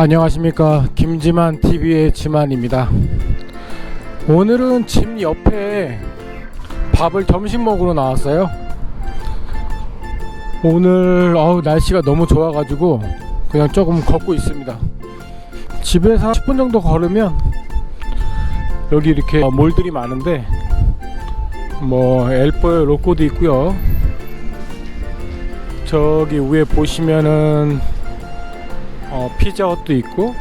안녕하십니까 김지만 TV의 지만입니다. 오늘은 집 옆에 밥을 점심 먹으러 나왔어요. 오늘 어우, 날씨가 너무 좋아가지고 그냥 조금 걷고 있습니다. 집에서 10분 정도 걸으면 여기 이렇게 어, 몰들이 많은데 뭐 엘포 로꼬도 있고요. 저기 위에 보시면은 어, 피자헛도 있고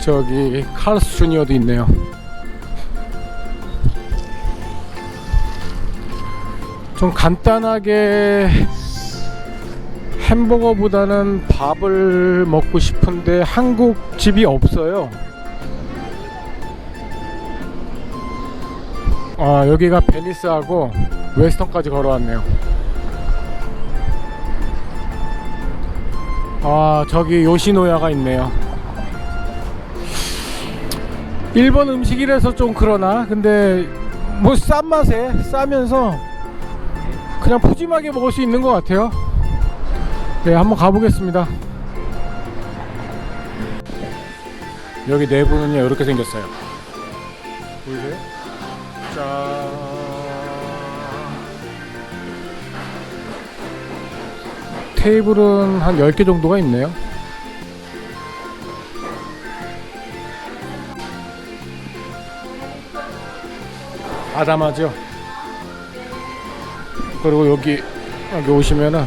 저기 카르스 주니어도 있네요. 좀 간단하게 햄버거보다는 밥을 먹고 싶은데 한국 집이 없어요. 아 여기가 베니스하고 웨스턴까지 걸어왔네요. 아 저기 요시노야가 있네요. 일본 음식이라서 좀 그러나 근데 뭐 싼 맛에 싸면서 그냥 푸짐하게 먹을 수 있는 것 같아요. 네 한번 가보겠습니다. 여기 내부는요 이렇게 생겼어요. 보이세요? 짠. 테이블은 한 10개 정도가 있네요. 아담하죠? 그리고 여기, 여기 오시면은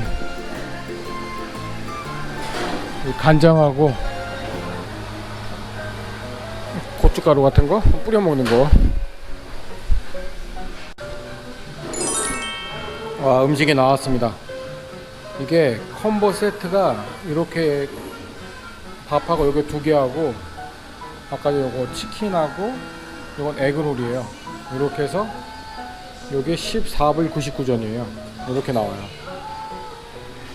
이 간장하고 고춧가루 같은 거 뿌려 먹는 거. 와, 음식이 나왔습니다. 이게 콤보 세트가 이렇게 밥하고 여기 두 개하고 아까 요거 치킨하고 이건 에그롤이에요. 이렇게 해서 요게 14불 99전이에요. 이렇게 나와요.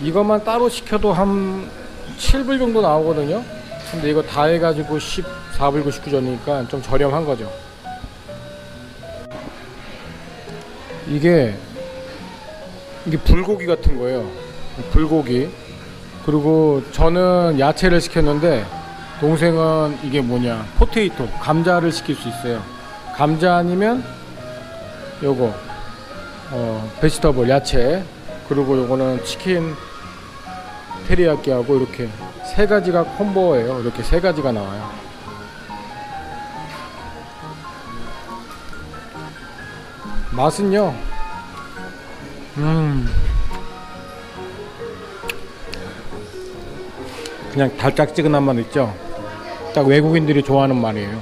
이것만 따로 시켜도 한 7불 정도 나오거든요. 근데 이거 다 해가지고 14불 99전이니까 좀 저렴한 거죠. 이게 이게 불고기 같은 거예요 불고기. 그리고 저는 야채를 시켰는데 동생은 이게 뭐냐 포테이토 감자를 시킬 수 있어요. 감자 아니면 요거 어 베지터블 야채. 그리고 요거는 치킨 테리야끼하고 이렇게 세 가지가 콤보예요. 이렇게 세 가지가 나와요. 맛은요 음 그냥 달짝지근한 맛 있죠. 딱 외국인들이 좋아하는 말이에요.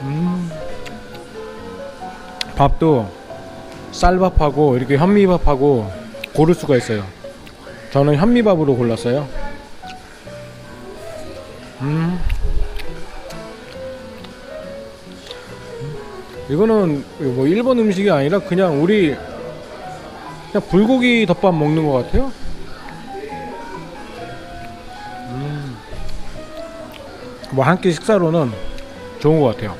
음. 밥도 쌀밥하고 이렇게 현미밥하고 고를 수가 있어요. 저는 현미밥으로 골랐어요. 음. 이거는 뭐 일본 음식이 아니라 그냥 우리 그냥 불고기 덮밥 먹는 것 같아요. 뭐 한 끼 식사로는 좋은 것 같아요.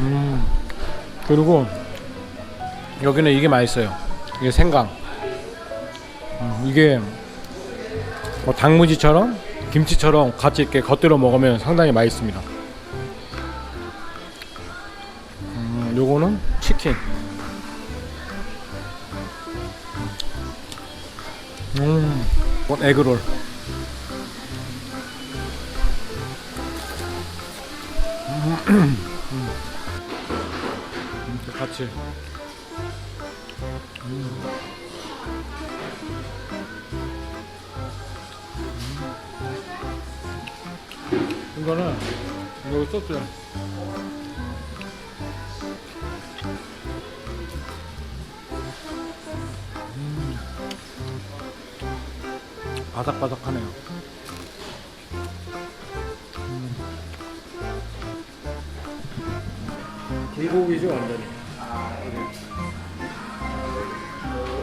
음 그리고 여기는 이게 맛있어요. 이게 생강. 음, 이게 뭐 당무지처럼 김치처럼 같이 이렇게 겉들여 먹으면 상당히 맛있습니다. 음, 요거는 치킨. 음, 에그롤. 이렇게 같이 음. 음. 이거는 여기 소스 음. 바삭바삭하네요 불고기죠 완전히.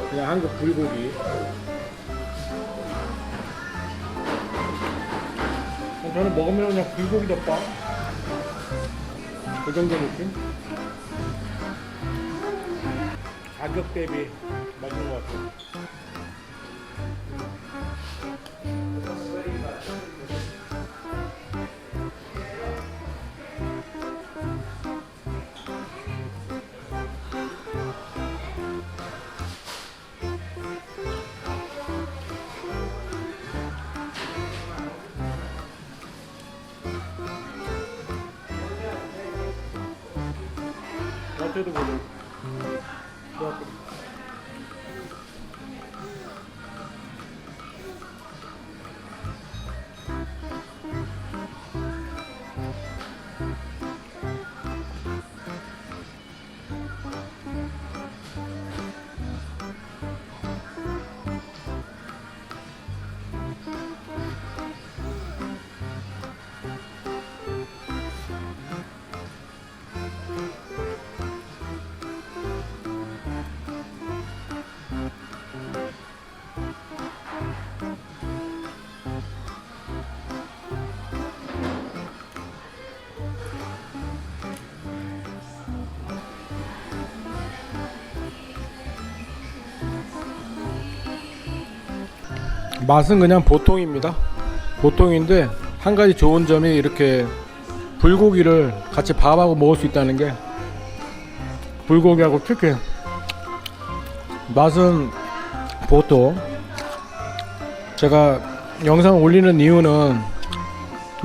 그냥 한국 불고기. 저는 먹으면 그냥 불고기 덮밥? 그 정도 느낌? 가격 대비 맞는 것 같아요 겉에 맛은 그냥 보통입니다. 보통인데 한 가지 좋은 점이 이렇게 불고기를 같이 밥하고 먹을 수 있다는 게 불고기하고 치킨 맛은 보통 제가 영상 올리는 이유는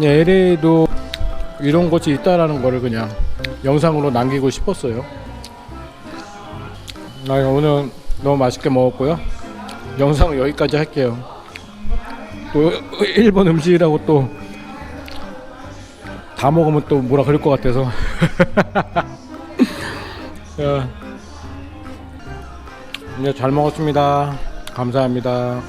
LA도 이런 곳이 있다라는 거를 그냥 영상으로 남기고 싶었어요. 나 오늘 너무 맛있게 먹었고요. 영상은 여기까지 할게요. 또 일본 음식이라고 또 다 먹으면 또 뭐라 그럴 것 같아서. 야, 네, 잘 먹었습니다. 감사합니다